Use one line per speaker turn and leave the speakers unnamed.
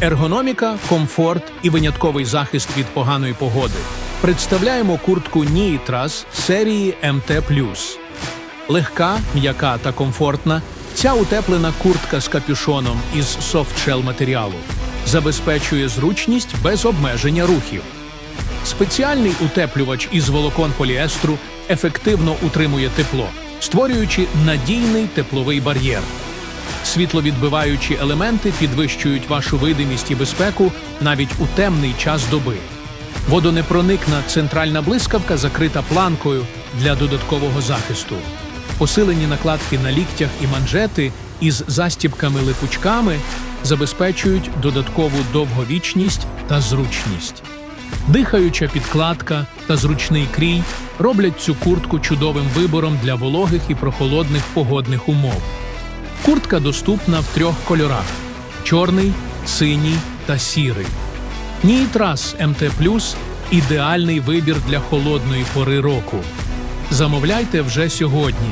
Ергономіка, комфорт і винятковий захист від поганої погоди. Представляємо куртку Нітрас серії МТ+. Легка, м'яка та комфортна, ця утеплена куртка з капюшоном із софтшел матеріалу забезпечує зручність без обмеження рухів. Спеціальний утеплювач із волокон поліестру ефективно утримує тепло, створюючи надійний тепловий бар'єр. Світловідбиваючі елементи підвищують вашу видимість і безпеку навіть у темний час доби. Водонепроникна центральна блискавка закрита планкою для додаткового захисту. Посилені накладки на ліктях і манжети із застібками-липучками забезпечують додаткову довговічність та зручність. Дихаюча підкладка та зручний крій роблять цю куртку чудовим вибором для вологих і прохолодних погодних умов. Куртка доступна в трьох кольорах: чорний, синій та сірий. Нітрас МТ ідеальний вибір для холодної пори року. Замовляйте вже сьогодні.